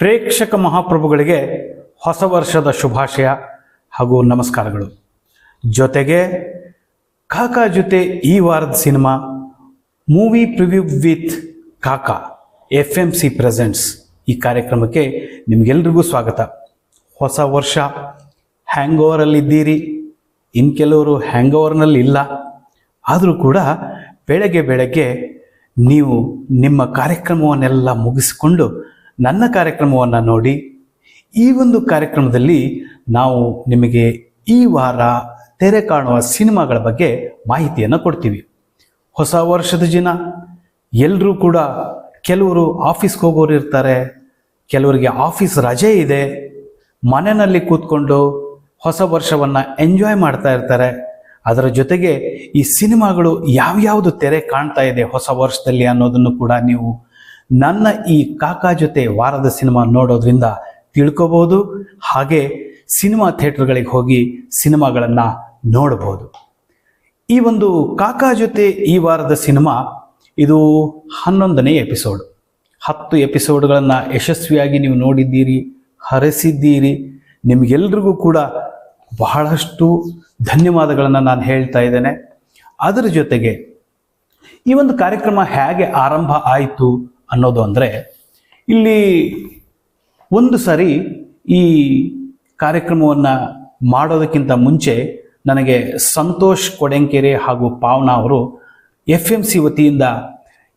ಪ್ರೇಕ್ಷಕ ಮಹಾಪ್ರಭುಗಳಿಗೆ ಹೊಸ ವರ್ಷದ ಶುಭಾಶಯ ಹಾಗೂ ನಮಸ್ಕಾರಗಳು. ಜೊತೆಗೆ ಕಾಕಾ ಜೊತೆ ಈ ವಾರದ cinema movie preview with Kaka F M C presents ಈ ಕಾರ್ಯಕ್ರಮಕ್ಕೆ ನಿಮಗೆಲ್ರಿಗೂ ಸ್ವಾಗತ. ಹೊಸ ವರ್ಷ ಹ್ಯಾಂಗ್ ಓವರಲ್ಲಿದ್ದೀರಿ ಇನ್ನು ಕೆಲವರು ಹ್ಯಾಂಗ್ ಓವರ್ನಲ್ಲಿ ಇಲ್ಲ ಆದರೂ ಕೂಡ ಬೆಳಗ್ಗೆ ಬೆಳಗ್ಗೆ ನೀವು ನಿಮ್ಮ ಕಾರ್ಯಕ್ರಮವನ್ನೆಲ್ಲ ಮುಗಿಸಿಕೊಂಡು ನನ್ನ ಕಾರ್ಯಕ್ರಮವನ್ನು ನೋಡಿ ಈ ಒಂದು ಕಾರ್ಯಕ್ರಮದಲ್ಲಿ ನಾವು ನಿಮಗೆ ಈ ವಾರ ತೆರೆ ಕಾಣುವ ಸಿನಿಮಾಗಳ ಬಗ್ಗೆ ಮಾಹಿತಿಯನ್ನು ಕೊಡ್ತೀವಿ. ಹೊಸ ವರ್ಷದ ದಿನ ಎಲ್ಲರೂ ಕೂಡ ಕೆಲವರು ಆಫೀಸ್ಗೆ ಹೋಗೋರು ಇರ್ತಾರೆ, ಕೆಲವರಿಗೆ ಆಫೀಸ್ ರಜೆ ಇದೆ, ಮನೆಯಲ್ಲಿ ಕೂತ್ಕೊಂಡು ಹೊಸ ವರ್ಷವನ್ನು ಎಂಜಾಯ್ ಮಾಡ್ತಾ ಇರ್ತಾರೆ. ಅದರ ಜೊತೆಗೆ ಈ ಸಿನಿಮಾಗಳು ಯಾವ್ಯಾವುದು ತೆರೆ ಕಾಣ್ತಾ ಇದೆ ಹೊಸ ವರ್ಷದಲ್ಲಿ ಅನ್ನೋದನ್ನು ಕೂಡ ನೀವು ನನ್ನ ಈ ಕಾಕಾ ಜೊತೆ ವಾರದ ಸಿನಿಮಾ ನೋಡೋದ್ರಿಂದ ತಿಳ್ಕೋಬಹುದು ಹಾಗೆ ಸಿನಿಮಾ ಥಿಯೇಟರ್ಗಳಿಗೆ ಹೋಗಿ ಸಿನಿಮಾಗಳನ್ನು ನೋಡಬಹುದು ಈ ಒಂದು ಕಾಕಾ ಜೊತೆ ಈ ವಾರದ ಸಿನಿಮಾ ಇದು ಹನ್ನೊಂದನೇ ಎಪಿಸೋಡ್. ಹತ್ತು ಎಪಿಸೋಡ್ಗಳನ್ನು ಯಶಸ್ವಿಯಾಗಿ ನೀವು ನೋಡಿದ್ದೀರಿ, ಹರಸಿದ್ದೀರಿ. ನಿಮಗೆಲ್ರಿಗೂ ಕೂಡ ಬಹಳಷ್ಟು ಧನ್ಯವಾದಗಳನ್ನು ನಾನು ಹೇಳ್ತಾ ಇದ್ದೇನೆ. ಅದರ ಜೊತೆಗೆ ಈ ಒಂದು ಕಾರ್ಯಕ್ರಮ ಹೇಗೆ ಆರಂಭ ಆಯಿತು ಅನ್ನೋದು ಅಂದರೆ ಇಲ್ಲಿ ಒಂದು ಸಾರಿ ಈ ಕಾರ್ಯಕ್ರಮವನ್ನು ಮಾಡೋದಕ್ಕಿಂತ ಮುಂಚೆ ನನಗೆ ಸಂತೋಷ್ ಕೊಡೆಂಕೆರೆ ಹಾಗೂ ಪಾವನಾ ಅವರು ಎಫ್ ಎಂ ಸಿ ವತಿಯಿಂದ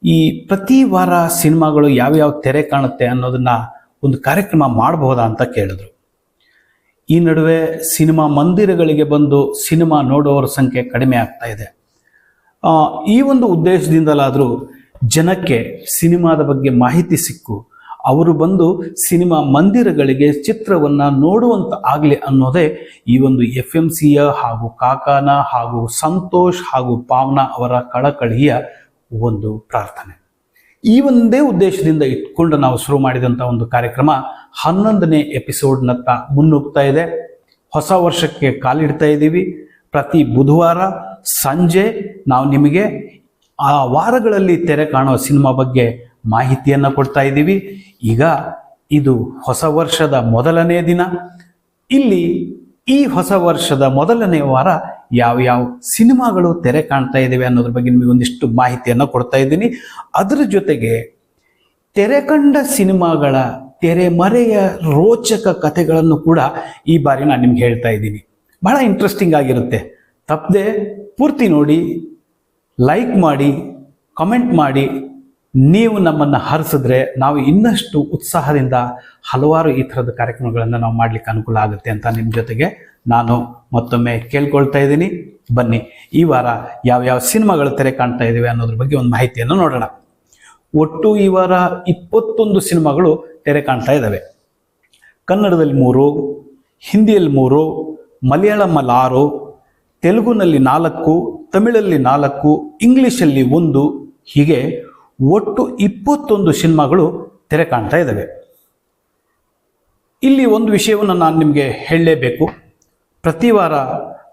ಈ ಪ್ರತಿ ವಾರ ಸಿನಿಮಾಗಳು ಯಾವ್ಯಾವ ತೆರೆ ಕಾಣುತ್ತೆ ಅನ್ನೋದನ್ನು ಒಂದು ಕಾರ್ಯಕ್ರಮ ಮಾಡಬಹುದಾ ಅಂತ ಕೇಳಿದ್ರು. ಈ ನಡುವೆ ಸಿನಿಮಾ ಮಂದಿರಗಳಿಗೆ ಬಂದು ಸಿನಿಮಾ ನೋಡುವವರ ಸಂಖ್ಯೆ ಕಡಿಮೆ ಆಗ್ತಾ ಇದೆ. ಈ ಒಂದು ಉದ್ದೇಶದಿಂದಲಾದರೂ ಜನಕ್ಕೆ ಸಿನಿಮಾದ ಬಗ್ಗೆ ಮಾಹಿತಿ ಸಿಕ್ಕು. ಅವರು ಬಂದು ಸಿನಿಮಾ ಮಂದಿರಗಳಿಗೆ ಚಿತ್ರವನ್ನು ನೋಡುವಂತ ಆಗಲಿ ಅನ್ನೋದೇ ಈ ಒಂದು ಎಫ್ ಎಂ ಸಿಯ ಹಾಗೂ ಕಾಕಾನ ಹಾಗೂ ಸಂತೋಷ್ ಹಾಗೂ ಪಾವನಾ ಅವರ ಕಳಕಳಿಯ ಒಂದು ಪ್ರಾರ್ಥನೆ. ಈ ಒಂದೇ ಉದ್ದೇಶದಿಂದ ಇಟ್ಕೊಂಡು ನಾವು ಶುರು ಮಾಡಿದಂಥ ಒಂದು ಕಾರ್ಯಕ್ರಮ ಹನ್ನೊಂದನೇ ಎಪಿಸೋಡ್ನತ್ತ ಮುನ್ನುಗ್ತಾ ಇದೆ. ಹೊಸ ವರ್ಷಕ್ಕೆ ಕಾಲಿಡ್ತಾ ಇದ್ದೀವಿ ಪ್ರತಿ ಬುಧವಾರ ಸಂಜೆ ನಾವು ನಿಮಗೆ ಆ ವಾರಗಳಲ್ಲಿ ತೆರೆ ಕಾಣೋ ಸಿನಿಮಾ ಬಗ್ಗೆ ಮಾಹಿತಿಯನ್ನು ಕೊಡ್ತಾ ಇದ್ದೀವಿ. ಈಗ ಇದು ಹೊಸ ವರ್ಷದ ಮೊದಲನೇ ದಿನ. ಇಲ್ಲಿ ಈ ಹೊಸ ವರ್ಷದ ಮೊದಲನೇ ವಾರ ಯಾವ ಯಾವ ಸಿನಿಮಾಗಳು ತೆರೆ ಕಾಣ್ತಾ ಇದ್ದೇವೆ ಅನ್ನೋದ್ರ ಬಗ್ಗೆ ನಿಮಗೆ ಒಂದಿಷ್ಟು ಮಾಹಿತಿಯನ್ನು ಕೊಡ್ತಾ ಇದ್ದೀನಿ. ಅದರ ಜೊತೆಗೆ ತೆರೆ ಕಂಡ ಸಿನಿಮಾಗಳ ತೆರೆಮರೆಯ ರೋಚಕ ಕಥೆಗಳನ್ನು ಕೂಡ ಈ ಬಾರಿ ನಾನು ನಿಮ್ಗೆ ಹೇಳ್ತಾ ಇದ್ದೀನಿ. ಬಹಳ ಇಂಟ್ರೆಸ್ಟಿಂಗ್ ಆಗಿರುತ್ತೆ. ತಪ್ಪದೆ ಪೂರ್ತಿ ನೋಡಿ ಲೈಕ್ ಮಾಡಿ ಕಮೆಂಟ್ ಮಾಡಿ, ನೀವು ನಮ್ಮನ್ನು ಹರಿಸಿದ್ರೆ ನಾವು ಇನ್ನಷ್ಟು ಉತ್ಸಾಹದಿಂದ ಹಲವಾರು ಈ ಥರದ ಕಾರ್ಯಕ್ರಮಗಳನ್ನು ನಾವು ಮಾಡಲಿಕ್ಕೆ ಅನುಕೂಲ ಆಗುತ್ತೆ ಅಂತ ನಿಮ್ಮ ಜೊತೆಗೆ ನಾನು ಮತ್ತೊಮ್ಮೆ ಕೇಳ್ಕೊಳ್ತಾ ಇದ್ದೀನಿ. ಬನ್ನಿ, ಈ ವಾರ ಯಾವ್ಯಾವ ಸಿನಿಮಾಗಳು ತೆರೆ ಕಾಣ್ತಾ ಇದ್ದೀವಿ ಅನ್ನೋದ್ರ ಬಗ್ಗೆ ಒಂದು ಮಾಹಿತಿಯನ್ನು ನೋಡೋಣ. ಒಟ್ಟು ಈ ವಾರ ಇಪ್ಪತ್ತೊಂದು ಸಿನಿಮಾಗಳು ತೆರೆ ಕಾಣ್ತಾ ಇದ್ದಾವೆ ಕನ್ನಡದಲ್ಲಿ ಮೂರು, ಹಿಂದಿಯಲ್ಲಿ ಮೂರು ಮಲಯಾಳಮಲ್ಲಿ ಆರು, ತೆಲುಗುನಲ್ಲಿ ನಾಲ್ಕು ತಮಿಳಲ್ಲಿ ನಾಲ್ಕು, ಇಂಗ್ಲೀಷಲ್ಲಿ ಒಂದು, ಹೀಗೆ ಒಟ್ಟು ಇಪ್ಪತ್ತೊಂದು ಸಿನಿಮಾಗಳು ತೆರೆ ಕಾಣ್ತಾ ಇದ್ದಾವೆ. ಇಲ್ಲಿ ಒಂದು ವಿಷಯವನ್ನು ನಾನು ನಿಮಗೆ ಹೇಳಲೇಬೇಕು. ಪ್ರತಿ ವಾರ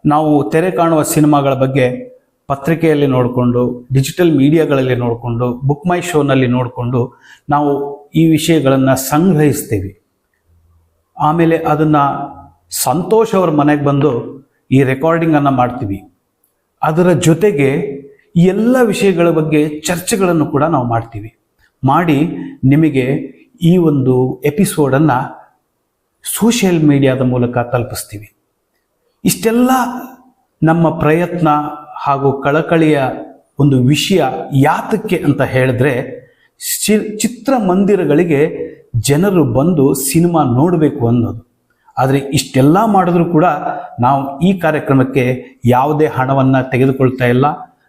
ನಾವು ತೆರೆ ಕಾಣುವ ಸಿನಿಮಾಗಳ ಬಗ್ಗೆ ಪತ್ರಿಕೆಯಲ್ಲಿ ನೋಡಿಕೊಂಡು, ಡಿಜಿಟಲ್ ಮೀಡಿಯಾಗಳಲ್ಲಿ ನೋಡಿಕೊಂಡು, ಬುಕ್ ಮೈ ಶೋನಲ್ಲಿ ನೋಡಿಕೊಂಡು ನಾವು ಈ ವಿಷಯಗಳನ್ನು ಸಂಗ್ರಹಿಸ್ತೀವಿ. ಆಮೇಲೆ ಅದನ್ನು ಸಂತೋಷ್ ಅವ್ರ ಮನೆಗೆ ಬಂದು ಈ ರೆಕಾರ್ಡಿಂಗನ್ನು ಮಾಡ್ತೀವಿ. ಅದರ ಜೊತೆಗೆ ಎಲ್ಲ ವಿಷಯಗಳ ಬಗ್ಗೆ ಚರ್ಚೆಗಳನ್ನು ಕೂಡ ನಾವು ಮಾಡ್ತೀವಿ. ಮಾಡಿ ನಿಮಗೆ ಈ ಒಂದು ಎಪಿಸೋಡನ್ನು ಸೋಷಿಯಲ್ ಮೀಡಿಯಾದ ಮೂಲಕ ತಲುಪಿಸ್ತೀವಿ. ಇಷ್ಟೆಲ್ಲ ನಮ್ಮ ಪ್ರಯತ್ನ ಹಾಗೂ ಕಳಕಳಿಯ ಒಂದು ವಿಷಯ ಯಾತಕ್ಕೆ ಅಂತ ಹೇಳಿದ್ರೆ ಚಿತ್ರಮಂದಿರಗಳಿಗೆ ಜನರು ಬಂದು ಸಿನಿಮಾ ನೋಡಬೇಕು ಅನ್ನೋದು. ಆದರೆ ಇಷ್ಟೆಲ್ಲ ಮಾಡಿದ್ರೂ ಕೂಡ ನಾವು ಈ ಕಾರ್ಯಕ್ರಮಕ್ಕೆ ಯಾವುದೇ ಹಣವನ್ನು ತೆಗೆದುಕೊಳ್ತಾ ಇಲ್ಲ.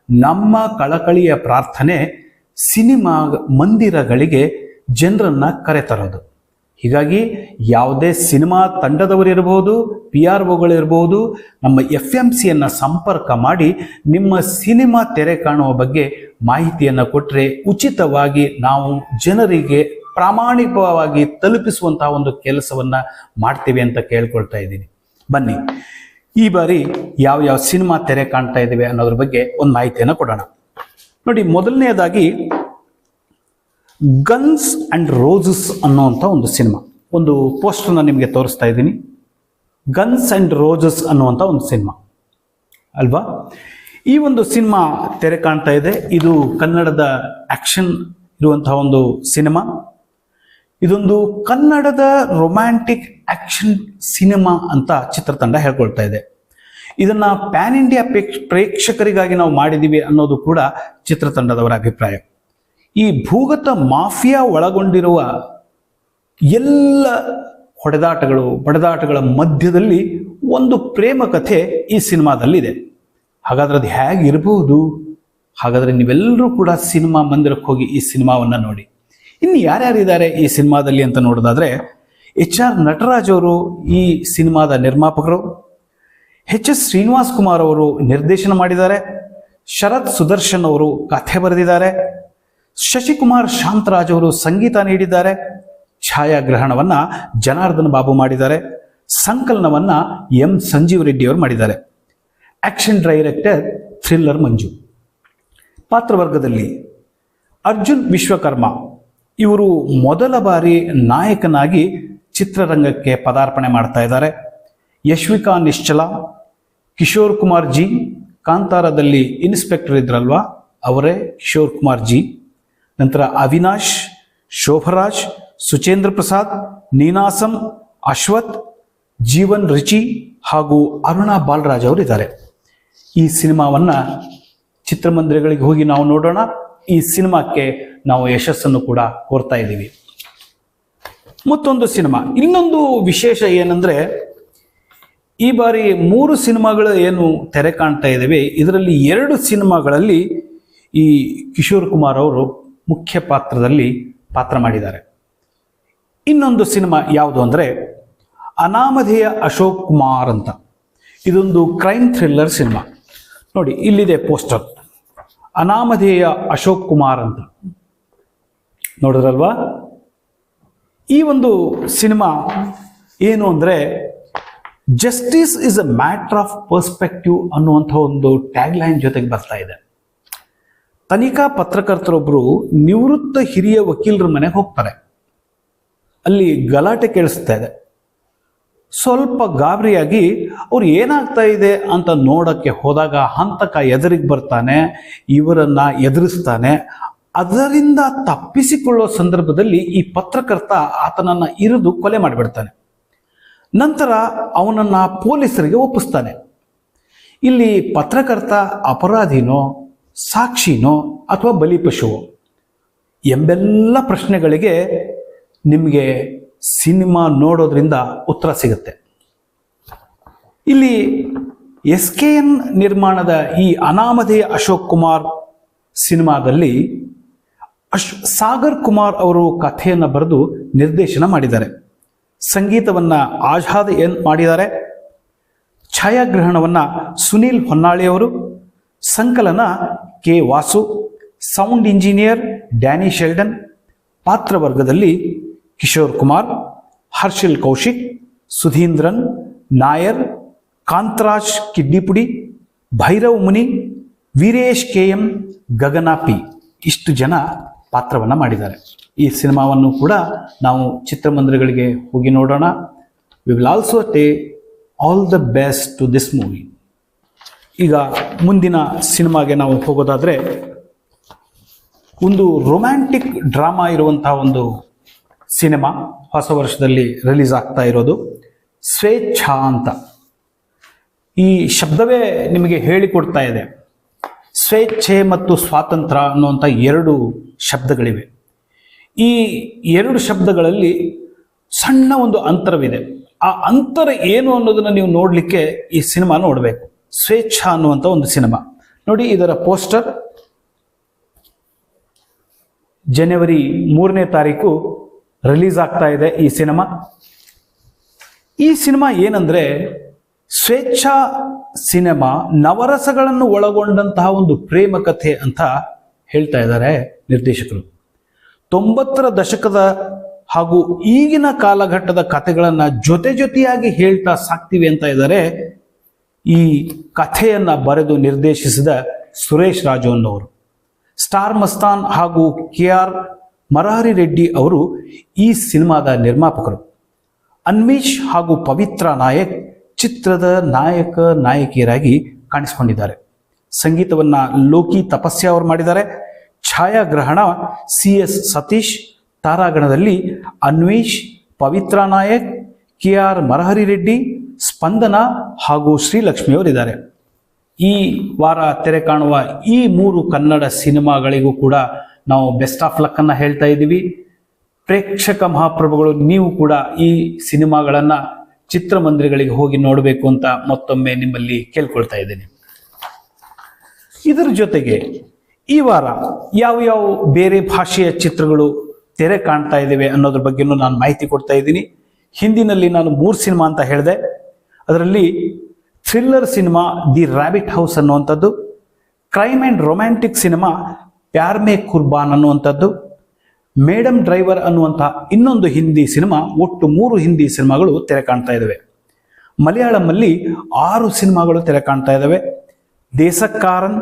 ನಮ್ಮ ಕಳಕಳಿಯ ಪ್ರಾರ್ಥನೆ ಸಿನಿಮಾ ಮಂದಿರಗಳಿಗೆ ಜನರನ್ನು ಕರೆತರೋದು ಹೀಗಾಗಿ ಯಾವುದೇ ಸಿನಿಮಾ ತಂಡದವರಿರ್ಬೋದು ಪಿ ಆರ್ ಒಗಳಿರ್ಬೋದು ನಮ್ಮ ಎಫ್ ಎಂ ಸಿಯನ್ನು ಸಂಪರ್ಕ ಮಾಡಿ ನಿಮ್ಮ ಸಿನಿಮಾ ತೆರೆ ಕಾಣುವ ಬಗ್ಗೆ ಮಾಹಿತಿಯನ್ನು ಕೊಟ್ಟರೆ ಉಚಿತವಾಗಿ ನಾವು ಜನರಿಗೆ ಪ್ರಾಮಾಣಿಕವಾಗಿ ತಲುಪಿಸುವಂತಹ ಒಂದು ಕೆಲಸವನ್ನ ಮಾಡ್ತೀವಿ ಅಂತ ಕೇಳ್ಕೊಳ್ತಾ ಇದ್ದೀನಿ. ಬನ್ನಿ, ಈ ಬಾರಿ ಯಾವ ಯಾವ ಸಿನಿಮಾ ತೆರೆ ಕಾಣ್ತಾ ಇದ್ದೀವಿ ಅನ್ನೋದ್ರ ಬಗ್ಗೆ ಒಂದು ಮಾಹಿತಿಯನ್ನು ಕೊಡೋಣ. ನೋಡಿ ಮೊದಲನೆಯದಾಗಿ ಗನ್ಸ್ ಅಂಡ್ ರೋಸಸ್ ಅನ್ನುವಂಥ ಒಂದು ಸಿನಿಮಾ. ಒಂದು ಪೋಸ್ಟರ್ನ ನಿಮಗೆ ತೋರಿಸ್ತಾ ಇದ್ದೀನಿ. ಗನ್ಸ್ ಅಂಡ್ ರೋಸಸ್ ಅನ್ನುವಂಥ ಒಂದು ಸಿನಿಮಾ. ಅಲ್ವಾ? ಈ ಒಂದು ಸಿನಿಮಾ ತೆರೆ ಕಾಣ್ತಾ ಇದೆ. ಇದು ಕನ್ನಡದ ಆಕ್ಷನ್ ಇರುವಂತಹ ಒಂದು ಸಿನಿಮಾ. ಇದೊಂದು ಕನ್ನಡದ ರೊಮ್ಯಾಂಟಿಕ್ ಆಕ್ಷನ್ ಸಿನಿಮಾ ಅಂತ ಚಿತ್ರತಂಡ ಹೇಳ್ಕೊಳ್ತಾ ಇದೆ. ಇದನ್ನ ಪ್ಯಾನ್ ಇಂಡಿಯಾ ಪ್ರೇಕ್ಷಕರಿಗಾಗಿ ನಾವು ಮಾಡಿದೀವಿ ಅನ್ನೋದು ಕೂಡ ಚಿತ್ರತಂಡದವರ ಅಭಿಪ್ರಾಯ. ಈ ಭೂಗತ ಮಾಫಿಯಾ ಒಳಗೊಂಡಿರುವ ಎಲ್ಲ ಹೊಡೆದಾಟಗಳು, ಬಡದಾಟಗಳ ಮಧ್ಯದಲ್ಲಿ ಒಂದು ಪ್ರೇಮ ಕಥೆ ಈ ಸಿನಿಮಾದಲ್ಲಿದೆ. ಹಾಗಾದ್ರೆ ಅದು ಹೇಗಿರಬಹುದು ಹಾಗಾದ್ರೆ ನೀವೆಲ್ಲರೂ ಕೂಡ ಸಿನಿಮಾ ಮಂದಿರಕ್ಕೆ ಹೋಗಿ ಈ ಸಿನಿಮಾವನ್ನು ನೋಡಿ. ಇನ್ನು ಯಾರ್ಯಾರಿದ್ದಾರೆ ಈ ಸಿನಿಮಾದಲ್ಲಿ ಅಂತ ನೋಡೋದಾದ್ರೆ ಎಚ್ ಆರ್ ನಟರಾಜ್ ಅವರು, ಈ ಸಿನಿಮಾದ ನಿರ್ಮಾಪಕರು, ಎಚ್ ಎಸ್ ಶ್ರೀನಿವಾಸ್ ಕುಮಾರ್ ಅವರು ನಿರ್ದೇಶನ ಮಾಡಿದ್ದಾರೆ, ಶರತ್ ಸುದರ್ಶನ್ ಅವರು ಕಥೆ ಬರೆದಿದ್ದಾರೆ, ಶಶಿಕುಮಾರ್ ಶಾಂತರಾಜ್ ಅವರು ಸಂಗೀತ ನೀಡಿದ್ದಾರೆ, ಛಾಯಾಗ್ರಹಣವನ್ನು ಜನಾರ್ದನ್ ಬಾಬು ಮಾಡಿದ್ದಾರೆ, ಸಂಕಲನವನ್ನ ಎಂ ಸಂಜೀವ್ ರೆಡ್ಡಿ ಅವರು ಮಾಡಿದ್ದಾರೆ. Action director thriller Manju. ಪಾತ್ರವರ್ಗದಲ್ಲಿ Arjun Vishwakarma ಇವರು ಮೊದಲ ಬಾರಿ ನಾಯಕನಾಗಿ ಚಿತ್ರರಂಗಕ್ಕೆ ಪದಾರ್ಪಣೆ ಮಾಡ್ತಾ ಇದ್ದಾರೆ. ಯಶ್ವಿಕಾ ನಿಶ್ಚಲ, ಕಿಶೋರ್ ಕುಮಾರ್ ಜಿ, ಕಾಂತಾರದಲ್ಲಿ ಇನ್ಸ್ಪೆಕ್ಟರ್ ಇದ್ರಲ್ವಾ? ಅವರೇ ಕಿಶೋರ್ ಕುಮಾರ್ ಜಿ. ನಂತರ ಅವಿನಾಶ್, ಶೋಭರಾಜ್, ಸುಚೇಂದ್ರ ಪ್ರಸಾದ್, ನೀನಾಸಂ, ಅಶ್ವಥ್, ಜೀವನ್ ರಿಚಿ ಹಾಗೂ ಅರುಣಾ ಬಾಲರಾಜ್ ಅವರು ಇದ್ದಾರೆ ಈ ಸಿನಿಮಾವನ್ನ ಚಿತ್ರಮಂದಿರಗಳಿಗೆ ಹೋಗಿ ನಾವು ನೋಡೋಣ. ಈ ಸಿನಿಮಾಕ್ಕೆ ನಾವು ಯಶಸ್ಸನ್ನು ಕೂಡ ಕೋರ್ತಾ ಇದ್ದೀವಿ. ಮತ್ತೊಂದು ಸಿನಿಮಾ. ಇನ್ನೊಂದು ವಿಶೇಷ ಏನಂದ್ರೆ, ಈ ಬಾರಿ ಮೂರು ಸಿನಿಮಾಗಳು ಏನು ತೆರೆ ಕಾಣ್ತಾ ಇದ್ದಾವೆ ಇದರಲ್ಲಿ ಎರಡು ಸಿನಿಮಾಗಳಲ್ಲಿ ಈ ಕಿಶೋರ್ ಕುಮಾರ್ ಅವರು ಮುಖ್ಯ ಪಾತ್ರದಲ್ಲಿ ಪಾತ್ರ ಮಾಡಿದ್ದಾರೆ. ಇನ್ನೊಂದು ಸಿನಿಮಾ ಯಾವುದು ಅಂದರೆ, ಅನಾಮಧೇಯ ಅಶೋಕ್ ಕುಮಾರ್ ಅಂತ. ಇದೊಂದು ಕ್ರೈಮ್ ಥ್ರಿಲ್ಲರ್ ಸಿನಿಮಾ. ನೋಡಿ, ಇಲ್ಲಿದೆ ಪೋಸ್ಟರ್ ಅನಾಮಧೇಯ ಅಶೋಕ್ ಕುಮಾರ್ ಅಂತ. ನೋಡಿದ್ರಲ್ವಾ? ಈ ಒಂದು ಸಿನಿಮಾ ಏನು ಅಂದರೆ, justice is a matter of perspective ಅನ್ನುವಂಥ ಒಂದು ಟ್ಯಾಗ್ಲೈನ್ ಜೊತೆಗೆ ಬರ್ತಾ ಇದೆ. ತನಿಖಾ ಪತ್ರಕರ್ತರೊಬ್ಬರು ನಿವೃತ್ತ ಹಿರಿಯ ವಕೀಲರ ಮನೆಗೆ ಹೋಗ್ತಾರೆ. ಅಲ್ಲಿ ಗಲಾಟೆ ಕೇಳಿಸ್ತಾ ಇದೆ. ಸ್ವಲ್ಪ ಗಾಬರಿಯಾಗಿ ಅವ್ರು ಏನಾಗ್ತಾ ಇದೆ ಅಂತ ನೋಡೋಕ್ಕೆ ಹೋದಾಗ ಹಂತಕ ಎದುರಿಗೆ ಬರ್ತಾನೆ, ಇವರನ್ನು ಎದುರಿಸ್ತಾನೆ. ಅದರಿಂದ ತಪ್ಪಿಸಿಕೊಳ್ಳೋ ಸಂದರ್ಭದಲ್ಲಿ ಈ ಪತ್ರಕರ್ತ ಆತನನ್ನು ಇರಿದು ಕೊಲೆ ಮಾಡಿಬಿಡ್ತಾನೆ. ನಂತರ ಅವನನ್ನು ಪೊಲೀಸರಿಗೆ ಒಪ್ಪಿಸ್ತಾನೆ. ಇಲ್ಲಿ ಪತ್ರಕರ್ತ ಅಪರಾಧಿನೋ, ಸಾಕ್ಷಿನೋ ಅಥವಾ ಬಲಿಪಶುವೋ ಎಂಬೆಲ್ಲ ಪ್ರಶ್ನೆಗಳಿಗೆ ನಿಮಗೆ ಸಿನಿಮಾ ನೋಡೋದ್ರಿಂದ ಉತ್ತರ ಸಿಗುತ್ತೆ. ಇಲ್ಲಿ ಎಸ್ ಕೆ ಎನ್ ನಿರ್ಮಾಣದ ಈ ಅನಾಮಧೇಯ ಅಶೋಕ್ ಕುಮಾರ್ ಸಿನಿಮಾದಲ್ಲಿ ಅಶ್ ಸಾಗರ್ ಕುಮಾರ್ ಅವರು ಕಥೆಯನ್ನು ಬರೆದು ನಿರ್ದೇಶನ ಮಾಡಿದ್ದಾರೆ. ಸಂಗೀತವನ್ನು ಆಜಾದ್ ಎನ್ ಮಾಡಿದ್ದಾರೆ. ಛಾಯಾಗ್ರಹಣವನ್ನು ಸುನೀಲ್ ಹೊನ್ನಾಳಿಯವರು ಸಂಕಲನ K Vasu, sound engineer Danny Sheldon, ಪಾತ್ರವರ್ಗದಲ್ಲಿ Kishore Kumar, Harshil Kaushik, Sudhindran, Nair, Kantharaj Kiddipudi Bhairav Muni, Veeresh K M Gagana P ಇಷ್ಟು ಜನ ಪಾತ್ರವನ್ನು ಮಾಡಿದ್ದಾರೆ. ಈ ಸಿನಿಮಾವನ್ನು ಕೂಡ ನಾವು ಚಿತ್ರಮಂದಿರಗಳಿಗೆ ಹೋಗಿ ನೋಡೋಣ. We will also tell all the best to this movie ಈಗ ಮುಂದಿನ ಸಿನಿಮಾಗೆ ನಾವು ಹೋಗೋದಾದರೆ ಒಂದು ರೊಮ್ಯಾಂಟಿಕ್ ಡ್ರಾಮಾ ಇರುವಂತಹ ಒಂದು ಸಿನಿಮಾ ಹೊಸ ವರ್ಷದಲ್ಲಿ ರಿಲೀಸ್ ಆಗ್ತಾ ಇರೋದು. ಸ್ವೇಚ್ಛಾ ಅಂತ. ಈ ಶಬ್ದವೇ ನಿಮಗೆ ಹೇಳಿಕೊಡ್ತಾ ಇದೆ. ಸ್ವೇಚ್ಛೆ ಮತ್ತು ಸ್ವಾತಂತ್ರ್ಯ ಅನ್ನುವಂಥ ಎರಡು ಶಬ್ದಗಳಿವೆ. ಈ ಎರಡು ಶಬ್ದಗಳಲ್ಲಿ ಸಣ್ಣ ಒಂದು ಅಂತರವಿದೆ. ಆ ಅಂತರ ಏನು ಅನ್ನೋದನ್ನು ನೀವು ನೋಡಲಿಕ್ಕೆ ಈ ಸಿನಿಮಾ ನೋಡಬೇಕು. ಸ್ವೇಚ್ಛಾ ಅನ್ನುವಂಥ ಒಂದು ಸಿನಿಮಾ. ನೋಡಿ ಇದರ ಪೋಸ್ಟರ್. ಜನವರಿ ಮೂರನೇ ತಾರೀಕು ರಿಲೀಸ್ ಆಗ್ತಾ ಇದೆ ಈ ಸಿನಿಮಾ. ಈ ಸಿನಿಮಾ ಏನಂದ್ರೆ ಸ್ವೇಚ್ಛಾ ಸಿನಿಮಾ ನವರಸಗಳನ್ನು ಒಳಗೊಂಡಂತಹ ಒಂದು ಪ್ರೇಮ ಕಥೆ ಅಂತ ಹೇಳ್ತಾ ಇದ್ದಾರೆ ನಿರ್ದೇಶಕರು. ತೊಂಬತ್ತರ ದಶಕದ ಹಾಗೂ ಈಗಿನ ಕಾಲಘಟ್ಟದ ಕಥೆಗಳನ್ನು ಜೊತೆ ಜೊತೆಯಾಗಿ ಹೇಳ್ತಾ ಸಾಕ್ತಿವಿ ಅಂತ ಇದ್ದಾರೆ ಈ ಕಥೆಯನ್ನ ಬರೆದು ನಿರ್ದೇಶಿಸಿದ ಸುರೇಶ್ ರಾಜು ಅನ್ನೋರು. ಸ್ಟಾರ್ ಮಸ್ತಾನ್ ಹಾಗೂ ಕೆ ಆರ್ ಮರಹರಿ ರೆಡ್ಡಿ ಅವರು ಈ ಸಿನಿಮಾದ ನಿರ್ಮಾಪಕರು. ಅನ್ವೇಷ್ ಹಾಗೂ ಪವಿತ್ರ ನಾಯಕ್ ಚಿತ್ರದ ನಾಯಕ ನಾಯಕಿಯರಾಗಿ ಕಾಣಿಸಿಕೊಂಡಿದ್ದಾರೆ. ಸಂಗೀತವನ್ನು ಲೋಕಿ ತಪಸ್ಯ ಅವರು ಮಾಡಿದ್ದಾರೆ. ಛಾಯಾಗ್ರಹಣ ಸಿ ಎಸ್ ಸತೀಶ್, ತಾರಾಗಣದಲ್ಲಿ ಅನ್ವೇಷ್, ಪವಿತ್ರ ನಾಯಕ್, ಕೆ ಆರ್ ಮರಹರಿ ರೆಡ್ಡಿ, ಸ್ಪಂದನ ಹಾಗೂ ಶ್ರೀಲಕ್ಷ್ಮಿಯವರಿದ್ದಾರೆ ಈ ವಾರ ತೆರೆ ಕಾಣುವ ಈ ಮೂರು ಕನ್ನಡ ಸಿನಿಮಾಗಳಿಗೂ ಕೂಡ ನಾವು ಬೆಸ್ಟ್ ಆಫ್ ಲಕ್ ಅನ್ನ ಹೇಳ್ತಾ ಇದ್ದೀವಿ. ಪ್ರೇಕ್ಷಕ ಮಹಾಪ್ರಭುಗಳು, ನೀವು ಕೂಡ ಈ ಸಿನಿಮಾಗಳನ್ನ ಚಿತ್ರಮಂದಿರಗಳಿಗೆ ಹೋಗಿ ನೋಡಬೇಕು ಅಂತ ಮತ್ತೊಮ್ಮೆ ನಿಮ್ಮಲ್ಲಿ ಕೇಳ್ಕೊಳ್ತಾ ಇದ್ದೇನೆ. ಇದರ ಜೊತೆಗೆ ಈ ವಾರ ಯಾವ ಯಾವ ಬೇರೆ ಭಾಷೆಯ ಚಿತ್ರಗಳು ತೆರೆ ಕಾಣ್ತಾ ಇದ್ದೇವೆ ಅನ್ನೋದ್ರ ಬಗ್ಗೆನೂ ನಾನು ಮಾಹಿತಿ ಕೊಡ್ತಾ ಇದ್ದೀನಿ. ಹಿಂದಿನಲ್ಲಿ ನಾನು ಮೂರು ಸಿನಿಮಾ ಅಂತ ಹೇಳಿದೆ. ಅದರಲ್ಲಿ thriller cinema the rabbit house ಅನ್ನುವಂಥದ್ದು. Crime and romantic cinema Pyar Mein Kurbaan ಅನ್ನುವಂಥದ್ದು? ಮೇಡಮ್ ಡ್ರೈವರ್ ಅನ್ನುವಂಥ ಇನ್ನೊಂದು ಹಿಂದಿ ಸಿನಿಮಾ, ಒಟ್ಟು ಮೂರು ಹಿಂದಿ ಸಿನಿಮಾಗಳು ತೆರೆ ಕಾಣ್ತಾ ಇದ್ದಾವೆ ಮಲಯಾಳಂನಲ್ಲಿ ಆರು ಸಿನಿಮಾಗಳು ತೆರೆ ಕಾಣ್ತಾ ಇದ್ದಾವೆ Desakkaran,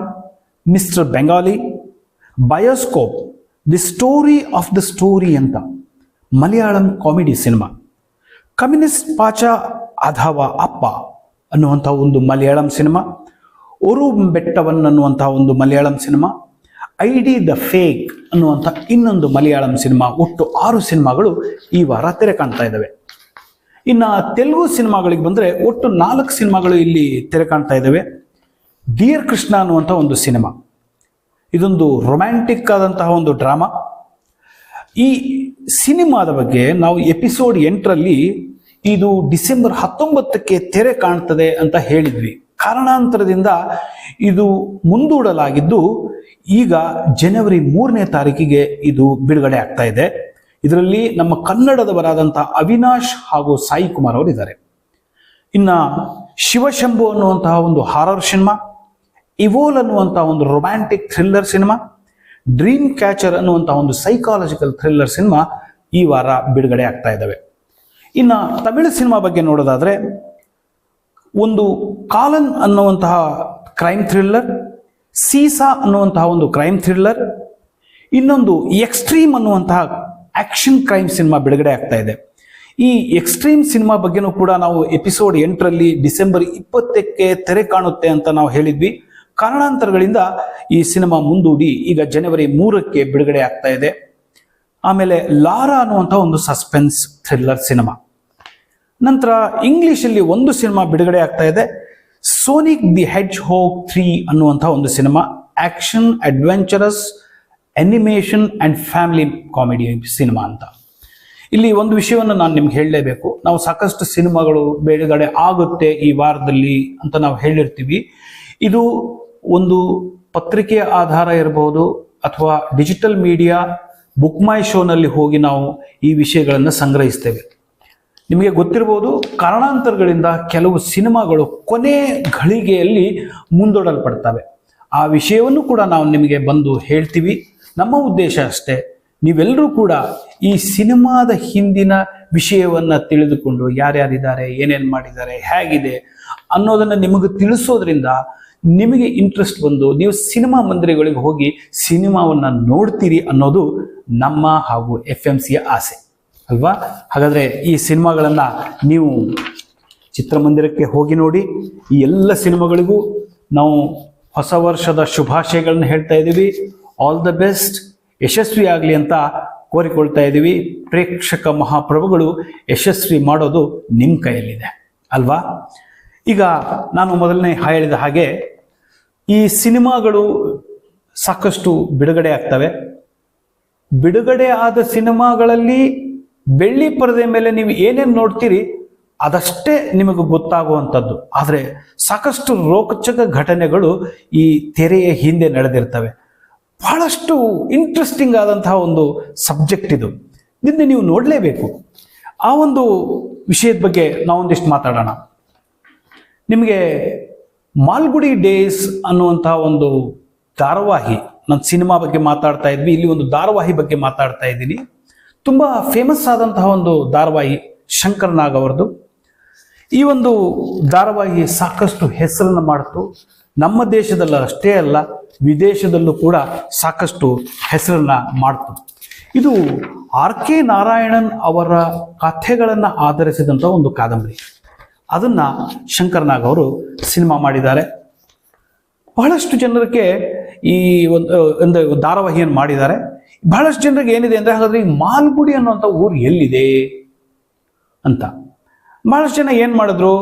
mister Bengali, bioscope, the story of the story ಅಂತ Malayalam comedy cinema. Communist Pacha Athava Appa ಅನ್ನುವಂಥ ಒಂದು ಮಲಯಾಳಂ ಸಿನಿಮಾ ಒರು ಬೆಟ್ಟವನ್ ಅನ್ನುವಂಥ ಒಂದು Malayalam cinema I D the fake ಅನ್ನುವಂಥ ಇನ್ನೊಂದು ಮಲಯಾಳಂ ಸಿನಿಮಾ, ಒಟ್ಟು ಆರು ಸಿನಿಮಾಗಳು ಈ ವಾರ ತೆರೆ ಕಾಣ್ತಾ ಇದ್ದಾವೆ. ಇನ್ನು ತೆಲುಗು ಸಿನಿಮಾಗಳಿಗೆ ಬಂದರೆ ಒಟ್ಟು ನಾಲ್ಕು ಸಿನಿಮಾಗಳು ಇಲ್ಲಿ ತೆರೆ ಕಾಣ್ತಾ ಇದ್ದಾವೆ. ಡಿಯರ್ ಕೃಷ್ಣ ಅನ್ನುವಂಥ ಒಂದು ಸಿನಿಮಾ. ಇದೊಂದು ರೊಮ್ಯಾಂಟಿಕ್ ಆದಂತಹ ಒಂದು ಡ್ರಾಮಾ. ಈ ಸಿನಿಮಾದ ಬಗ್ಗೆ ನಾವು ಎಪಿಸೋಡ್ ಎಂಟರಲ್ಲಿ ಇದು ಡಿಸೆಂಬರ್ ಹತ್ತೊಂಬತ್ತಕ್ಕೆ ತೆರೆ ಕಾಣ್ತದೆ ಅಂತ ಹೇಳಿದ್ವಿ. ಕಾರಣಾಂತರದಿಂದ ಇದು ಮುಂದೂಡಲಾಗಿದ್ದು ಈಗ ಜನವರಿ ಮೂರನೇ ತಾರೀಕಿಗೆ ಇದು ಬಿಡುಗಡೆ ಆಗ್ತಾ ಇದೆ. ಇದರಲ್ಲಿ ನಮ್ಮ ಕನ್ನಡದವರಾದಂಥ ಅವಿನಾಶ್ ಹಾಗೂ ಸಾಯಿ ಕುಮಾರ್ ಅವರು ಇದ್ದಾರೆ ಇನ್ನ ಶಿವಶಂಭು ಅನ್ನುವಂತಹ ಒಂದು ಹಾರರ್ ಸಿನಿಮಾ ಇವೋಲ್ ಅನ್ನುವಂತಹ ಒಂದು romantic thriller cinema dream catcher ಅನ್ನುವಂತಹ ಒಂದು ಸೈಕಾಲಜಿಕಲ್ ಥ್ರಿಲ್ಲರ್ ಸಿನಿಮಾ ಈ ವಾರ ಬಿಡುಗಡೆ ಆಗ್ತಾ ಇದ್ದಾವೆ. ಇನ್ನು ತಮಿಳು ಸಿನಿಮಾ ಬಗ್ಗೆ ನೋಡೋದಾದ್ರೆ ಒಂದು ಕಾಲನ್ ಅನ್ನುವಂತಹ ಕ್ರೈಮ್ ಥ್ರಿಲ್ಲರ್ ಸೀಸಾ ಅನ್ನುವಂತಹ ಒಂದು ಕ್ರೈಮ್ ಥ್ರಿಲ್ಲರ್ ಇನ್ನೊಂದು ಎಕ್ಸ್ಟ್ರೀಮ್ ಅನ್ನುವಂತಹ ಆಕ್ಷನ್ ಕ್ರೈಮ್ ಸಿನಿಮಾ ಬಿಡುಗಡೆ ಆಗ್ತಾ ಇದೆ. ಈ ಎಕ್ಸ್ಟ್ರೀಮ್ ಸಿನಿಮಾ ಬಗ್ಗೆನೂ ಕೂಡ ನಾವು ಎಪಿಸೋಡ್ ಎಂಟರಲ್ಲಿ ಡಿಸೆಂಬರ್ ಇಪ್ಪತ್ತಕ್ಕೆ ತೆರೆ ಕಾಣುತ್ತೆ ಅಂತ ನಾವು ಹೇಳಿದ್ವಿ. ಕಾರಣಾಂತರಗಳಿಂದ ಈ ಸಿನಿಮಾ ಮುಂದೂಡಿ ಈಗ ಜನವರಿ ಮೂರಕ್ಕೆ ಬಿಡುಗಡೆ ಆಗ್ತಾ ಇದೆ. ಆಮೇಲೆ ಲಾರಾ ಅನ್ನುವಂಥ ಒಂದು ಸಸ್ಪೆನ್ಸ್ ಥ್ರಿಲ್ಲರ್ ಸಿನಿಮಾ ನಂತರ ಇಂಗ್ಲಿಷಲ್ಲಿ ಒಂದು ಸಿನಿಮಾ ಬಿಡುಗಡೆ ಆಗ್ತಾ ಇದೆ. Sonic the hedgehog three ಅನ್ನುವಂಥ ಒಂದು cinema action adventurous animation and family comedy cinema ಅಂತ. ಇಲ್ಲಿ ಒಂದು ವಿಷಯವನ್ನು ನಾನು ನಿಮ್ಗೆ ಹೇಳಲೇಬೇಕು. ನಾವು ಸಾಕಷ್ಟು ಸಿನಿಮಾಗಳು ಬಿಡುಗಡೆ ಆಗುತ್ತೆ ಈ ವಾರದಲ್ಲಿ ಅಂತ ನಾವು ಹೇಳಿರ್ತೀವಿ. ಇದು ಒಂದು ಪತ್ರಿಕೆಯ ಆಧಾರ ಇರಬಹುದು ಅಥವಾ ಡಿಜಿಟಲ್ ಮೀಡಿಯಾ ಬುಕ್ ಮೈ ಶೋನಲ್ಲಿ ಹೋಗಿ ನಾವು ಈ ವಿಷಯಗಳನ್ನು ಸಂಗ್ರಹಿಸ್ತೇವೆ. ನಿಮಗೆ ಗೊತ್ತಿರ್ಬೋದು ಕಾರಣಾಂತರಗಳಿಂದ ಕೆಲವು ಸಿನಿಮಾಗಳು ಕೊನೆ ಘಳಿಗೆಯಲ್ಲಿ ಮುಂದೂಡಲ್ಪಡ್ತವೆ. ಆ ವಿಷಯವನ್ನು ಕೂಡ ನಾವು ನಿಮಗೆ ಬಂದು ಹೇಳ್ತೀವಿ. ನಮ್ಮ ಉದ್ದೇಶ ಅಷ್ಟೇ. ನೀವೆಲ್ಲರೂ ಕೂಡ ಈ ಸಿನಿಮಾದ ಹಿಂದಿನ ವಿಷಯವನ್ನು ತಿಳಿದುಕೊಂಡು ಯಾರ್ಯಾರಿದ್ದಾರೆ, ಏನೇನು ಮಾಡಿದ್ದಾರೆ, ಹೇಗಿದೆ ಅನ್ನೋದನ್ನು ನಿಮಗೆ ತಿಳಿಸೋದ್ರಿಂದ ನಿಮಗೆ ಇಂಟ್ರೆಸ್ಟ್ ಬಂದು ನೀವು ಸಿನಿಮಾ ಮಂದಿರಗಳಿಗೆ ಹೋಗಿ ಸಿನಿಮಾವನ್ನು ನೋಡ್ತೀರಿ ಅನ್ನೋದು ನಮ್ಮ ಹಾಗೂ ಎಫ್ ಎಂ ಸಿಯ ಆಸೆ. ಅಲ್ವಾ? ಹಾಗಾದರೆ ಈ ಸಿನಿಮಾಗಳನ್ನು ನೀವು ಚಿತ್ರಮಂದಿರಕ್ಕೆ ಹೋಗಿ ನೋಡಿ, ಈ ಎಲ್ಲ ಸಿನಿಮಾಗಳಿಗೂ ನಾವು ಹೊಸ ವರ್ಷದ ಶುಭಾಶಯಗಳನ್ನ ಹೇಳ್ತಾ ಇದ್ದೀವಿ. ಆಲ್ ದ ಬೆಸ್ಟ್ ಯಶಸ್ವಿ ಆಗಲಿ ಅಂತ ಕೋರಿಕೊಳ್ತಾ ಇದ್ದೀವಿ. ಪ್ರೇಕ್ಷಕ ಮಹಾಪ್ರಭುಗಳು ಯಶಸ್ವಿ ಮಾಡೋದು ನಿಮ್ಮ ಕೈಯಲ್ಲಿದೆ. ಅಲ್ವಾ? ಈಗ ನಾನು ಮೊದಲನೇ ಹೇಳಿದ ಹಾಗೆ, ಈ ಸಿನಿಮಾಗಳು ಸಾಕಷ್ಟು ಬಿಡುಗಡೆ ಆಗ್ತವೆ. ಬಿಡುಗಡೆ ಆದ ಸಿನಿಮಾಗಳಲ್ಲಿ ಬೆಳ್ಳಿ ಪರದೆ ಮೇಲೆ ನೀವು ಏನೇನು ನೋಡ್ತೀರಿ, ಅದಷ್ಟೇ ನಿಮಗೆ ಗೊತ್ತಾಗುವಂಥದ್ದು. ಆದರೆ ಸಾಕಷ್ಟು ರೋಚಕ ಘಟನೆಗಳು ಈ ತೆರೆಯ ಹಿಂದೆ ನಡೆದಿರ್ತವೆ. ಬಹಳಷ್ಟು ಇಂಟ್ರೆಸ್ಟಿಂಗ್ ಆದಂತಹ ಒಂದು ಸಬ್ಜೆಕ್ಟ್ ಇದು. ನಿನ್ನೆ ನೀವು ನೋಡಲೇಬೇಕು. ಆ ಒಂದು ವಿಷಯದ ಬಗ್ಗೆ ನಾವೊಂದಿಷ್ಟು ಮಾತಾಡೋಣ. ನಿಮಗೆ ಮಾಲ್ಗುಡಿ ಡೇಸ್ ಅನ್ನುವಂತಹ ಒಂದು ಧಾರಾವಾಹಿ, ನಾನು ಸಿನಿಮಾ ಬಗ್ಗೆ ಮಾತಾಡ್ತಾ ಇದ್ವಿ, ಇಲ್ಲಿ ಒಂದು ಧಾರಾವಾಹಿ ಬಗ್ಗೆ ಮಾತಾಡ್ತಾ ಇದ್ದೀನಿ. ತುಂಬ ಫೇಮಸ್ ಆದಂತಹ ಒಂದು ಧಾರಾವಾಹಿ ಶಂಕರ್ ನಾಗ್ ಅವರದು ಈ ಒಂದು ಧಾರಾವಾಹಿ ಸಾಕಷ್ಟು ಹೆಸರನ್ನು ಮಾಡಿತು. ನಮ್ಮ ದೇಶದಲ್ಲ ಅಷ್ಟೇ ಅಲ್ಲ, ವಿದೇಶದಲ್ಲೂ ಕೂಡ ಸಾಕಷ್ಟು ಹೆಸರನ್ನು ಮಾಡ್ತು. ಇದು ಆರ್ ಕೆ ನಾರಾಯಣನ್ ಅವರ ಕಥೆಗಳನ್ನು ಆಧರಿಸಿದಂಥ ಒಂದು ಕಾದಂಬರಿ. ಅದನ್ನು ಶಂಕರ್ನಾಗ್ ಅವರು ಸಿನಿಮಾ ಮಾಡಿದ್ದಾರೆ. ಬಹಳಷ್ಟು ಜನರಿಗೆ ಈ ಒಂದು ಒಂದು ಧಾರಾವಾಹಿಯನ್ನು ಮಾಡಿದ್ದಾರೆ. ಬಹಳಷ್ಟು ಜನರಿಗೆ ಏನಿದೆ ಅಂದರೆ ಹಾಗಾದ್ರೆ ಈ ಮಾಲ್ಗುಡಿ ಅನ್ನುವಂಥ ಊರು ಎಲ್ಲಿದೆ ಅಂತ. ಬಹಳಷ್ಟು ಜನ ಏನು ಮಾಡಿದ್ರು?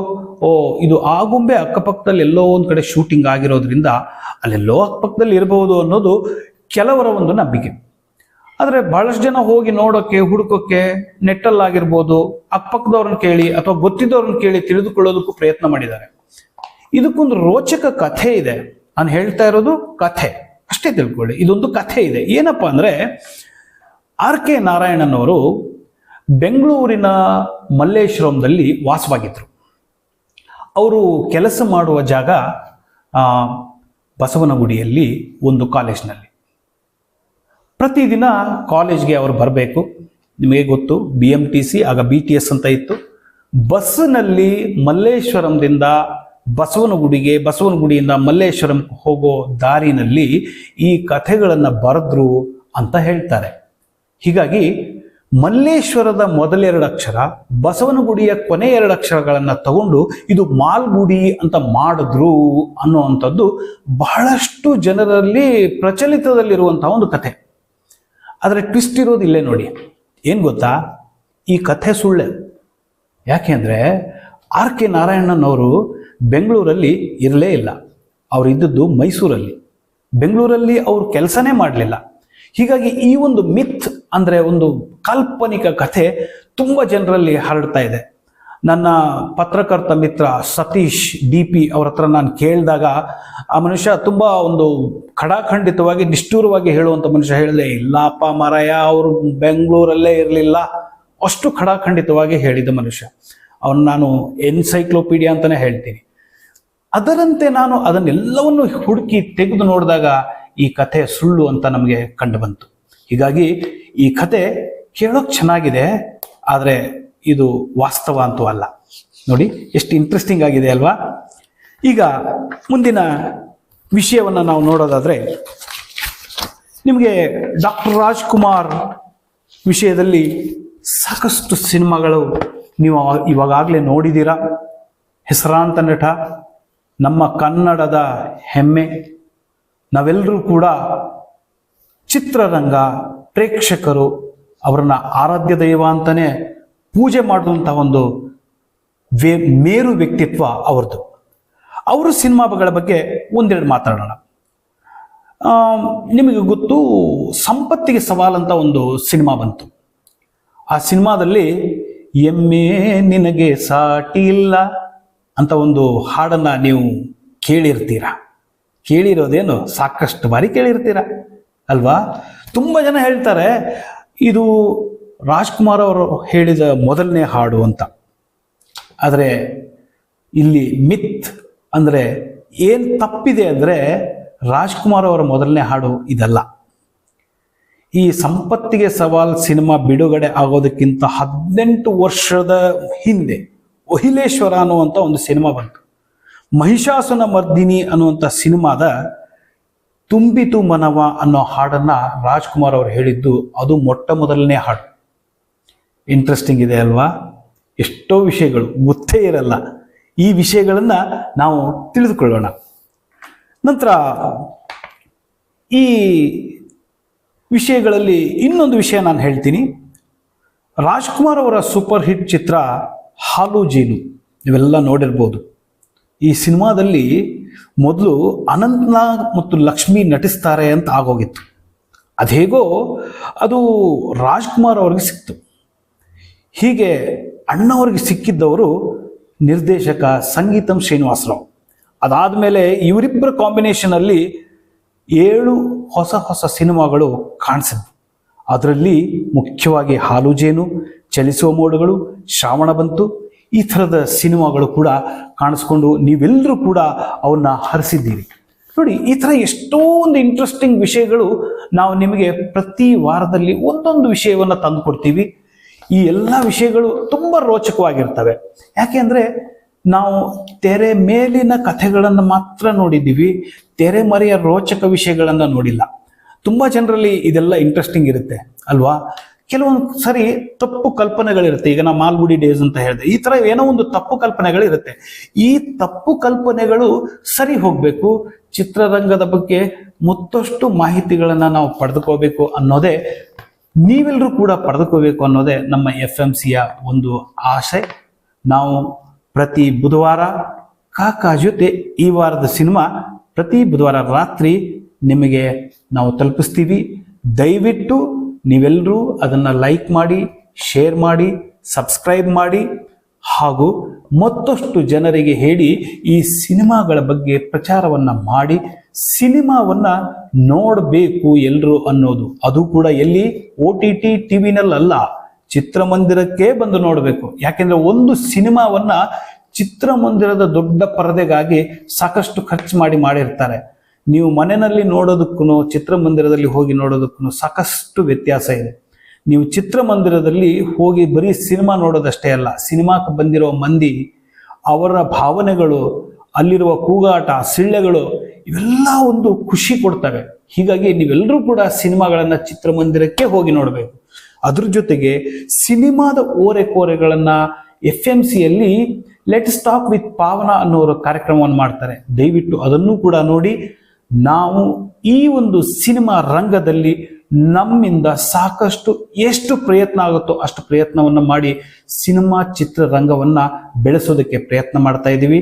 ಓ, ಇದು ಆಗುಂಬೆ ಅಕ್ಕಪಕ್ಕದಲ್ಲಿ ಎಲ್ಲೋ ಒಂದು ಕಡೆ ಶೂಟಿಂಗ್ ಆಗಿರೋದ್ರಿಂದ ಅಲ್ಲೆಲ್ಲೋ ಅಕ್ಕಪಕ್ಕದಲ್ಲಿ ಇರಬಹುದು ಅನ್ನೋದು ಕೆಲವರ ಒಂದು ನಂಬಿಕೆ. ಆದರೆ ಬಹಳಷ್ಟು ಜನ ಹೋಗಿ ನೋಡೋಕ್ಕೆ ಹುಡುಕೋಕ್ಕೆ ನೆಟ್ಟಲ್ಲಾಗಿರ್ಬೋದು, ಅಕ್ಕಪಕ್ಕದವ್ರನ್ನ ಕೇಳಿ ಅಥವಾ ಗೊತ್ತಿದ್ದವ್ರನ್ನ ಕೇಳಿ ತಿಳಿದುಕೊಳ್ಳೋದಕ್ಕೂ ಪ್ರಯತ್ನ ಮಾಡಿದ್ದಾರೆ. ಇದಕ್ಕೊಂದು ರೋಚಕ ಕಥೆ ಇದೆ. ನಾನು ಹೇಳ್ತಾ ಇರೋದು ಕಥೆ. ಅಷ್ಟೇ ತಿಳ್ಕೊಳ್ಳಿ. ಇದೊಂದು ಕಥೆ ಇದೆ. ಏನಪ್ಪ ಅಂದರೆ ಆರ್ ಕೆ ನಾರಾಯಣನವರು ಬೆಂಗಳೂರಿನ ಮಲ್ಲೇಶ್ವರಂದಲ್ಲಿ ವಾಸವಾಗಿದ್ದರು ಅವರು ಕೆಲಸ ಮಾಡುವ ಜಾಗ ಬಸವನಗುಡಿಯಲ್ಲಿ ಒಂದು ಕಾಲೇಜ್ನಲ್ಲಿ. ಪ್ರತಿದಿನ ಕಾಲೇಜ್ಗೆ ಅವರು ಬರಬೇಕು. ನಿಮಗೆ ಗೊತ್ತು ಬಿ ಎಂ ಟಿ ಸಿ ಆಗ ಬಿ ಟಿ ಎಸ್ ಅಂತ ಇತ್ತು. ಬಸ್ಸಿನಲ್ಲಿ ಮಲ್ಲೇಶ್ವರಂದಿಂದ ಬಸವನಗುಡಿಗೆ ಬಸವನಗುಡಿಯಿಂದ ಮಲ್ಲೇಶ್ವರಂ ಹೋಗೋ ದಾರಿನಲ್ಲಿ ಈ ಕಥೆಗಳನ್ನು ಬರೆದ್ರು ಅಂತ ಹೇಳ್ತಾರೆ. ಹೀಗಾಗಿ ಮಲ್ಲೇಶ್ವರದ ಮೊದಲೆರಡು ಅಕ್ಷರ ಬಸವನಗುಡಿಯ ಕೊನೆ ಎರಡು ಅಕ್ಷರಗಳನ್ನು ತಗೊಂಡು ಇದು ಮಾಲ್ಗುಡಿ ಅಂತ ಮಾಡಿದ್ರು ಅನ್ನುವಂಥದ್ದು ಬಹಳಷ್ಟು ಜನರಲ್ಲಿ ಪ್ರಚಲಿತದಲ್ಲಿರುವಂತಹ ಒಂದು ಕಥೆ. ಆದರೆ ಟ್ವಿಸ್ಟ್ ಇರೋದು ಇಲ್ಲೇ ನೋಡಿ. ಏನು ಗೊತ್ತಾ? ಈ ಕಥೆ ಸುಳ್ಳೆ. ಯಾಕೆ ಅಂದರೆ ಆರ್ ಕೆ ನಾರಾಯಣನ್ ಅವರು ಬೆಂಗಳೂರಲ್ಲಿ ಇರಲೇ ಇಲ್ಲ. ಅವರು ಇದ್ದದ್ದು ಮೈಸೂರಲ್ಲಿ. ಬೆಂಗಳೂರಲ್ಲಿ ಅವರು ಕೆಲಸನೇ ಮಾಡಲಿಲ್ಲ. ಹೀಗಾಗಿ ಈ ಒಂದು ಮಿತ್ ಅಂದರೆ ಒಂದು ಕಾಲ್ಪನಿಕ ಕಥೆ ತುಂಬ ಜನರಲ್ಲಿ ಹರಡ್ತಾ ಇದೆ. ನನ್ನ ಪತ್ರಕರ್ತ ಮಿತ್ರ ಸತೀಶ್ ಡಿ ಪಿ ಅವ್ರ ಹತ್ರ ನಾನು ಕೇಳಿದಾಗ ಆ ಮನುಷ್ಯ ತುಂಬ ಒಂದು ಖಡಾಖಂಡಿತವಾಗಿ, ನಿಷ್ಠೂರವಾಗಿ ಹೇಳುವಂಥ ಮನುಷ್ಯ ಹೇಳಿದೆ, ಇಲ್ಲಪ್ಪ ಮಾರಾಯ, ಅವರು ಬೆಂಗಳೂರಲ್ಲೇ ಇರಲಿಲ್ಲ. ಅಷ್ಟು ಖಡಾಖಂಡಿತವಾಗಿ ಹೇಳಿದ ಮನುಷ್ಯ. ಅವನು ನಾನು ಎನ್ಸೈಕ್ಲೋಪೀಡಿಯಾ ಅಂತಲೇ ಹೇಳ್ತೀನಿ. ಅದರಂತೆ ನಾನು ಅದನ್ನೆಲ್ಲವನ್ನು ಹುಡುಕಿ ತೆಗೆದು ನೋಡಿದಾಗ ಈ ಕಥೆ ಸುಳ್ಳು ಅಂತ ನಮಗೆ ಕಂಡು ಬಂತು ಹೀಗಾಗಿ ಈ ಕತೆ ಕೇಳೋಕೆ ಚೆನ್ನಾಗಿದೆ, ಆದರೆ ಇದು ವಾಸ್ತವ ಅಂತೂ ಅಲ್ಲ. ನೋಡಿ, ಎಷ್ಟು ಇಂಟ್ರೆಸ್ಟಿಂಗ್ ಆಗಿದೆ ಅಲ್ವಾ? ಈಗ ಮುಂದಿನ ವಿಷಯವನ್ನು ನಾವು ನೋಡೋದಾದರೆ, ನಿಮಗೆ ಡಾಕ್ಟರ್ ರಾಜ್ಕುಮಾರ್ ವಿಷಯದಲ್ಲಿ ಸಾಕಷ್ಟು ಸಿನಿಮಾಗಳು ನೀವು ಇವಾಗಾಗಲೇ ನೋಡಿದ್ದೀರಾ ಹೆಸರಾಂತ ನಟ ನಮ್ಮ ಕನ್ನಡದ ಹೆಮ್ಮೆ. ನಾವೆಲ್ಲರೂ ಕೂಡ ಚಿತ್ರರಂಗ ಪ್ರೇಕ್ಷಕರು ಅವರನ್ನ ಆರಾಧ್ಯ ದೈವ ಅಂತಲೇ ಪೂಜೆ ಮಾಡುವಂಥ ಒಂದು ವೇ, ಮೇರು ವ್ಯಕ್ತಿತ್ವ ಅವ್ರದ್ದು. ಅವರು ಸಿನಿಮಾಗಳ ಬಗ್ಗೆ ಒಂದೆರಡು ಮಾತಾಡೋಣ. ನಿಮಗೆ ಗೊತ್ತು ಸಂಪತ್ತಿಗೆ ಸವಾಲಂತ ಒಂದು ಸಿನಿಮಾ ಬಂತು. ಆ ಸಿನಿಮಾದಲ್ಲಿ ಎಮ್ಮೆ ನಿನಗೆ ಸಾಟಿ ಇಲ್ಲ. ಅಂತ ಒಂದು ಹಾಡನ್ನು ನೀವು ಕೇಳಿರ್ತೀರ? ಕೇಳಿರೋದೇನು? ಸಾಕಷ್ಟು ಬಾರಿ ಕೇಳಿರ್ತೀರ? ಅಲ್ವಾ? ತುಂಬ ಜನ ಹೇಳ್ತಾರೆ, ಇದು ರಾಜ್ಕುಮಾರ್ ಅವರು ಹೇಳಿದ ಮೊದಲನೇ ಹಾಡು ಅಂತ. ಆದರೆ ಇಲ್ಲಿ ಮಿತ್ ಅಂದರೆ ಏನು ತಪ್ಪಿದೆ ಅಂದರೆ ರಾಜ್ಕುಮಾರ್ ಅವರ ಮೊದಲನೇ ಹಾಡು ಇದಲ್ಲ. ಈ ಸಂಪತ್ತಿಗೆ ಸವಾಲ್ ಸಿನಿಮಾ ಬಿಡುಗಡೆ ಆಗೋದಕ್ಕಿಂತ ಹದಿನೆಂಟು ವರ್ಷದ ಹಿಂದೆ ಒಹಿಲೇಶ್ವರ ಅನ್ನುವಂಥ ಒಂದು ಸಿನಿಮಾ ಬಂತು. ಮಹಿಷಾಸುನ ಮರ್ದಿನಿ ಅನ್ನುವಂಥ ಸಿನಿಮಾದ ತುಂಬಿತು ಮನವ ಅನ್ನೋ ಹಾಡನ್ನ ರಾಜ್ಕುಮಾರ್ ಅವರು ಹೇಳಿದ್ದು ಅದು ಮೊಟ್ಟ ಮೊದಲನೇ ಹಾಡು. ಇಂಟ್ರೆಸ್ಟಿಂಗ್ ಇದೆ ಅಲ್ವಾ? ಎಷ್ಟೋ ವಿಷಯಗಳು ಗೊತ್ತೇ ಇರಲ್ಲ. ಈ ವಿಷಯಗಳನ್ನ ನಾವು ತಿಳಿದುಕೊಳ್ಳೋಣ. ನಂತರ ಈ ವಿಷಯಗಳಲ್ಲಿ ಇನ್ನೊಂದು ವಿಷಯ ನಾನು ಹೇಳ್ತೀನಿ. ರಾಜ್ಕುಮಾರ್ ಅವರ ಸೂಪರ್ ಹಿಟ್ ಚಿತ್ರ ಹಾಲು ಜೇನು ಇವೆಲ್ಲ ನೋಡಿರ್ಬೋದು. ಈ ಸಿನಿಮಾದಲ್ಲಿ ಮೊದಲು ಅನಂತ್ನಾಗ್ ಮತ್ತು ಲಕ್ಷ್ಮಿ ನಟಿಸ್ತಾರೆ ಅಂತ ಆಗೋಗಿತ್ತು. ಅದೇಗೋ ಅದು ರಾಜ್ಕುಮಾರ್ ಅವ್ರಿಗೆ ಸಿಕ್ತು. ಹೀಗೆ ಅಣ್ಣವ್ರಿಗೆ ಸಿಕ್ಕಿದ್ದವರು ನಿರ್ದೇಶಕ ಸಂಗೀತಂ ಶ್ರೀನಿವಾಸರಾವ್. ಅದಾದ ಮೇಲೆ ಇವರಿಬ್ಬರ ಕಾಂಬಿನೇಷನಲ್ಲಿ ಏಳು ಹೊಸ ಹೊಸ ಸಿನಿಮಾಗಳು ಕಾಣಿಸಿದ್ವು. ಅದರಲ್ಲಿ ಮುಖ್ಯವಾಗಿ ಹಾಲು ಜೇನು ಚಲಿಸುವ ಮೋಡಗಳು, ಶ್ರಾವಣ ಬಂತು, ಈ ಥರದ ಸಿನಿಮಾಗಳು ಕೂಡ ಕಾಣಿಸ್ಕೊಂಡು ನೀವೆಲ್ಲರೂ ಕೂಡ ಅವನ್ನ ಹರಿಸಿದ್ದೀರಿ. ನೋಡಿ, ಈ ಥರ ಎಷ್ಟೊಂದು ಇಂಟ್ರೆಸ್ಟಿಂಗ್ ವಿಷಯಗಳು ನಾವು ನಿಮಗೆ ಪ್ರತಿ ವಾರದಲ್ಲಿ ಒಂದೊಂದು ವಿಷಯವನ್ನು ತಂದು ಕೊಡ್ತೀವಿ ಈ ಎಲ್ಲ ವಿಷಯಗಳು ತುಂಬ ರೋಚಕವಾಗಿರ್ತವೆ. ಯಾಕೆಂದರೆ ನಾವು ತೆರೆ ಮೇಲಿನ ಕಥೆಗಳನ್ನು ಮಾತ್ರ ನೋಡಿದ್ದೀವಿ, ತೆರೆ ಮರೆಯ ರೋಚಕ ವಿಷಯಗಳನ್ನು ನೋಡಿಲ್ಲ. ತುಂಬ ಜನರಲ್ಲಿ ಇದೆಲ್ಲ ಇಂಟ್ರೆಸ್ಟಿಂಗ್ ಇರುತ್ತೆ, ಅಲ್ವಾ? ಕೆಲವೊಂದು ಸರಿ ತಪ್ಪು ಕಲ್ಪನೆಗಳಿರುತ್ತೆ. ಈಗ ನಾವು ಮಾಲ್ಗುಡಿ ಡೇಸ್ ಅಂತ ಹೇಳಿದೆ. ಈ ತರ ಏನೋ ಒಂದು ತಪ್ಪು ಕಲ್ಪನೆಗಳಿರುತ್ತೆ. ಈ ತಪ್ಪು ಕಲ್ಪನೆಗಳು ಸರಿ ಹೋಗಬೇಕು. ಚಿತ್ರರಂಗದ ಬಗ್ಗೆ ಮತ್ತಷ್ಟು ಮಾಹಿತಿಗಳನ್ನ ನಾವು ಪಡೆದುಕೋಬೇಕು ಅನ್ನೋದೇ ನೀವೆಲ್ಲರೂ ಕೂಡ ಪಡೆದುಕೋಬೇಕು ಅನ್ನೋದೇ ನಮ್ಮ ಎಫ್ ಎಂ ಸಿಯ ಒಂದು ಆಸೆ. ನಾವು ಪ್ರತಿ ಬುಧವಾರ ಕಾಕಾ ಜೊತೆ ಈ ವಾರದ ಸಿನಿಮಾ ಪ್ರತಿ ಬುಧವಾರ ರಾತ್ರಿ ನಿಮಗೆ ನಾವು ತಲುಪಿಸ್ತೀವಿ. ದಯವಿಟ್ಟು ನೀವೆಲ್ಲರೂ ಅದನ್ನು ಲೈಕ್ ಮಾಡಿ ಶೇರ್ ಮಾಡಿ ಸಬ್ಸ್ಕ್ರೈಬ್ ಮಾಡಿ ಹಾಗೂ ಮತ್ತಷ್ಟು ಜನರಿಗೆ ಹೇಳಿ ಈ ಸಿನಿಮಾಗಳ ಬಗ್ಗೆ ಪ್ರಚಾರವನ್ನು ಮಾಡಿ ಸಿನಿಮಾವನ್ನು ನೋಡಬೇಕು ಎಲ್ಲರೂ ಅನ್ನೋದು. ಅದು ಕೂಡ ಎಲ್ಲಿ? ಒ ಟಿ ಟಿ ಟಿ ವಿನಲ್ಲಲ್ಲ ಚಿತ್ರಮಂದಿರಕ್ಕೆ ಬಂದು ನೋಡಬೇಕು. ಯಾಕೆಂದರೆ ಒಂದು ಸಿನಿಮಾವನ್ನು ಚಿತ್ರಮಂದಿರದ ದೊಡ್ಡ ಪರದೆಗಾಗಿ ಸಾಕಷ್ಟು ಖರ್ಚು ಮಾಡಿ ಮಾಡಿರ್ತಾರೆ. ನೀವು ಮನೆಯಲ್ಲಿ ನೋಡೋದಕ್ಕೂ ಚಿತ್ರಮಂದಿರದಲ್ಲಿ ಹೋಗಿ ನೋಡೋದಕ್ಕೂ ಸಾಕಷ್ಟು ವ್ಯತ್ಯಾಸ ಇದೆ. ನೀವು ಚಿತ್ರಮಂದಿರದಲ್ಲಿ ಹೋಗಿ ಬರೀ ಸಿನಿಮಾ ನೋಡೋದಷ್ಟೇ ಅಲ್ಲ, ಸಿನಿಮಾಕ್ಕೆ ಬಂದಿರೋ ಮಂದಿ, ಅವರ ಭಾವನೆಗಳು, ಅಲ್ಲಿರುವ ಕೂಗಾಟ, ಸಿಳ್ಳೆಗಳು, ಇವೆಲ್ಲ ಒಂದು ಖುಷಿ ಕೊಡ್ತವೆ. ಹೀಗಾಗಿ ನೀವೆಲ್ಲರೂ ಕೂಡ ಸಿನಿಮಾಗಳನ್ನ ಚಿತ್ರಮಂದಿರಕ್ಕೆ ಹೋಗಿ ನೋಡಬೇಕು. ಅದ್ರ ಜೊತೆಗೆ ಸಿನಿಮಾದ ಓರೆಕೋರೆಗಳನ್ನ ಎಫ್ ಎಂ ಸಿಯಲ್ಲಿ ಲೆಟ್ಸ್ ಟಾಕ್ ವಿತ್ ಪಾವನ ಅನ್ನೋರು ಕಾರ್ಯಕ್ರಮವನ್ನು ಮಾಡ್ತಾರೆ. ದಯವಿಟ್ಟು ಅದನ್ನು ಕೂಡ ನೋಡಿ ನಾವು ಈ ಒಂದು ಸಿನಿಮಾ ರಂಗದಲ್ಲಿ ನಮ್ಮಿಂದ ಸಾಕಷ್ಟು ಎಷ್ಟು ಪ್ರಯತ್ನ ಆಗುತ್ತೋ ಅಷ್ಟು ಪ್ರಯತ್ನವನ್ನು ಮಾಡಿ ಸಿನಿಮಾ ಚಿತ್ರರಂಗವನ್ನು ಬೆಳೆಸೋದಕ್ಕೆ ಪ್ರಯತ್ನ ಮಾಡ್ತಾ ಇದ್ದೀವಿ.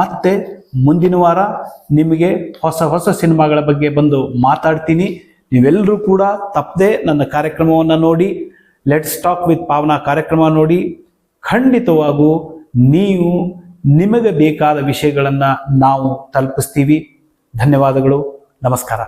ಮತ್ತೆ ಮುಂದಿನ ವಾರ ನಿಮಗೆ ಹೊಸ ಹೊಸ ಸಿನಿಮಾಗಳ ಬಗ್ಗೆ ಬಂದು ಮಾತಾಡ್ತೀನಿ. ನೀವೆಲ್ಲರೂ ಕೂಡ ತಪ್ಪದೆ ನನ್ನ ಕಾರ್ಯಕ್ರಮವನ್ನು ನೋಡಿ ಲೆಟ್ಸ್ ಟಾಕ್ ವಿತ್ ಪಾವನಾ ಕಾರ್ಯಕ್ರಮ ನೋಡಿ, ಖಂಡಿತವಾಗೂ ನೀವು ನಿಮಗೆ ಬೇಕಾದ ವಿಷಯಗಳನ್ನು ನಾವು ತಲುಪಿಸ್ತೀವಿ. ಧನ್ಯವಾದಗಳು. ನಮಸ್ಕಾರ.